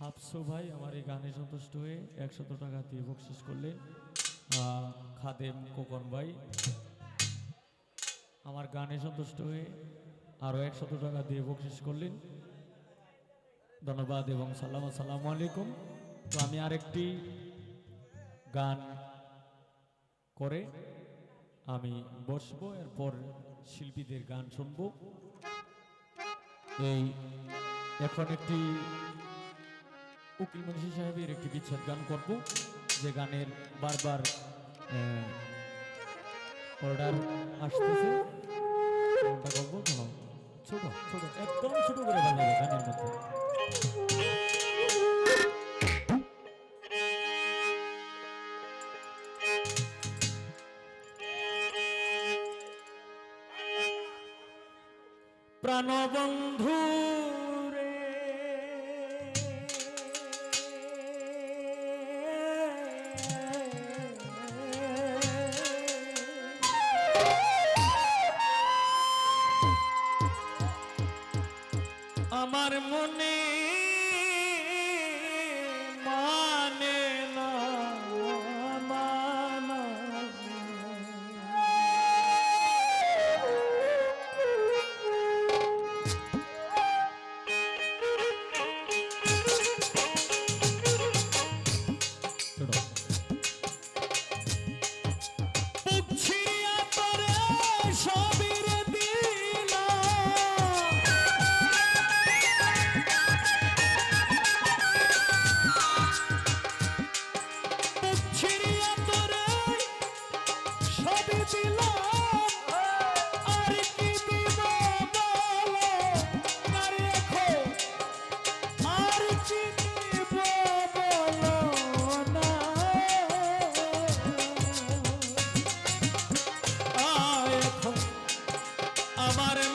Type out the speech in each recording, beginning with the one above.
হাফসু ভাই, আমার এই গানে সন্তুষ্ট হয়ে একশত টাকা দিয়ে বকশিস করলেন খাদেম কোকন ভাই। আমার গানে সন্তুষ্ট হয়ে আরও একশত টাকা দিয়ে বকশিস করলেন। ধন্যবাদ এবং সালাম, আসসালামু আলাইকুম। তো আমি আরেকটি গান করে আমি বসবো, এরপর শিল্পীদের গান শুনব। এই এখন একটি উকিল মুন্সি সাহেবের একটি বিচ্ছেদ গান করব, যে গানের বারবার অর্ডার আসতেছে। ছোট ছোট, একদম ছোট করে বাজাবে গানের মধ্যে প্রাণবন্ধু আমার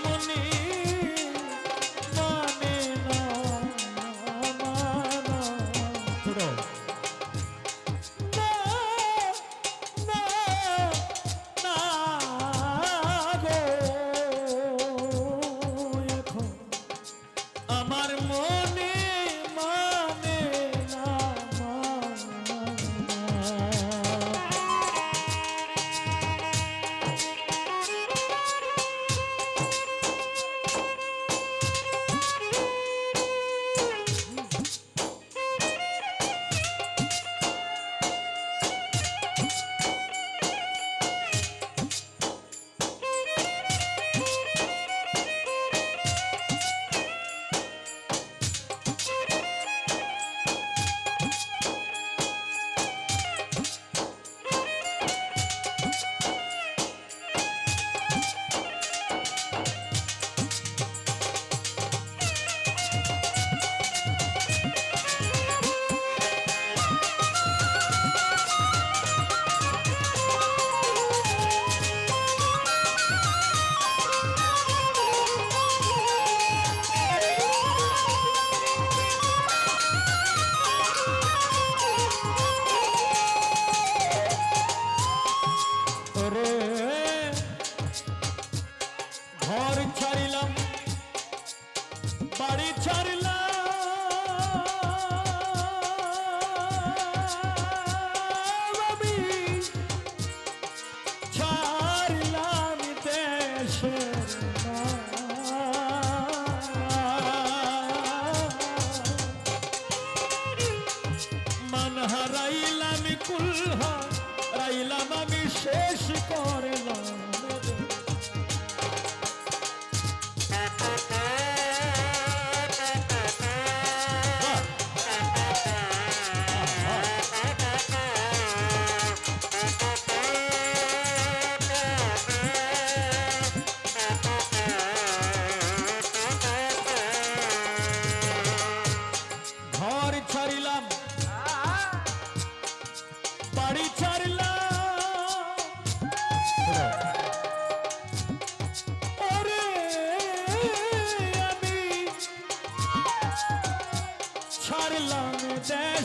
হারাইলাম হয় রাইলাম আমি শেষ করলাম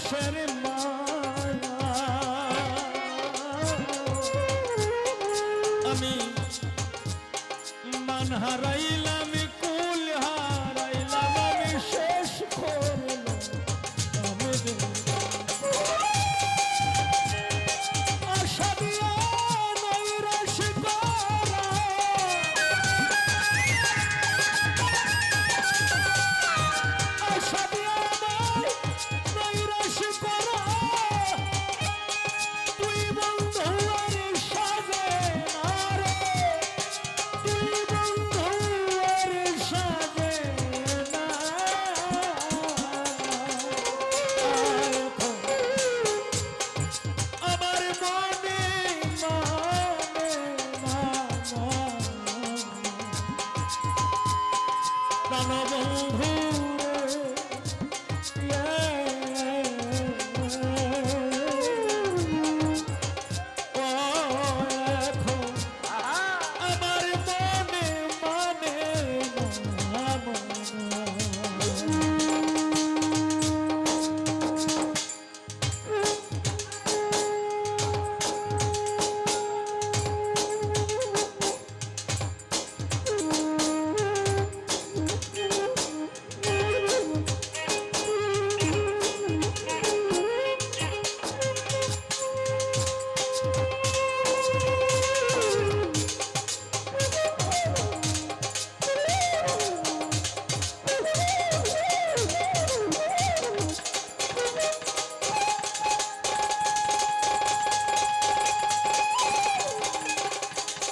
দেশের আমি মান হারাইলাম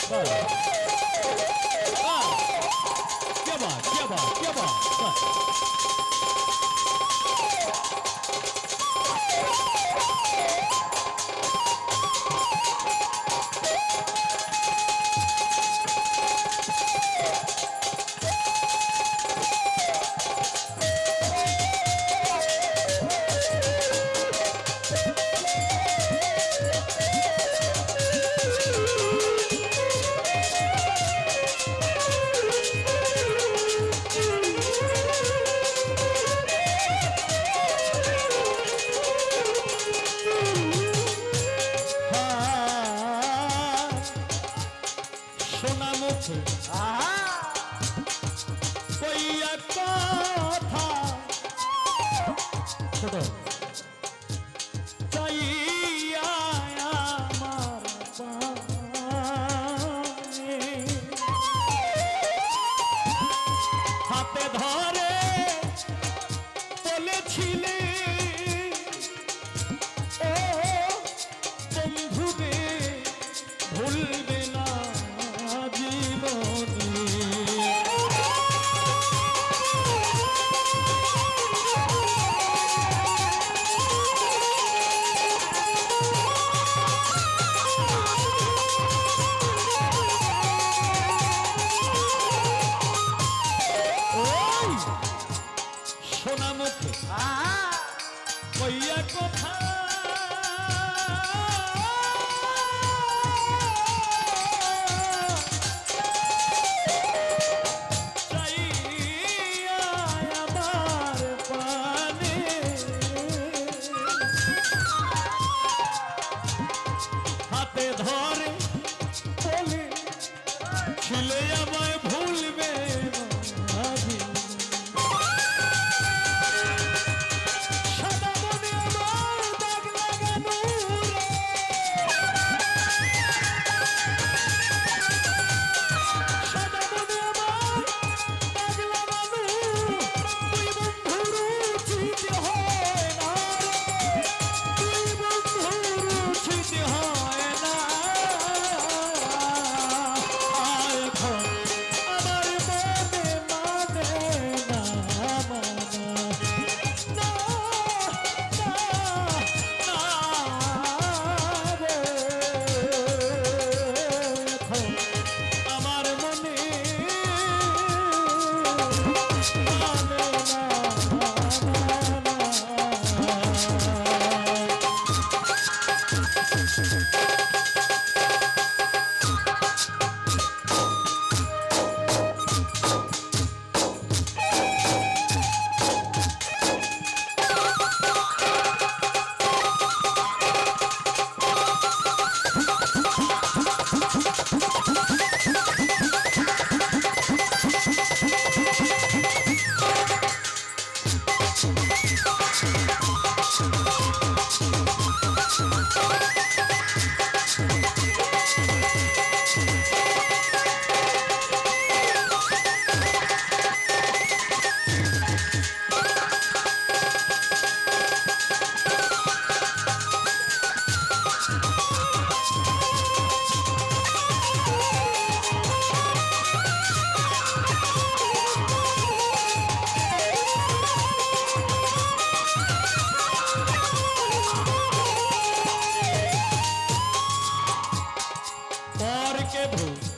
क्या बात क्या बात क्या बात しただ tempo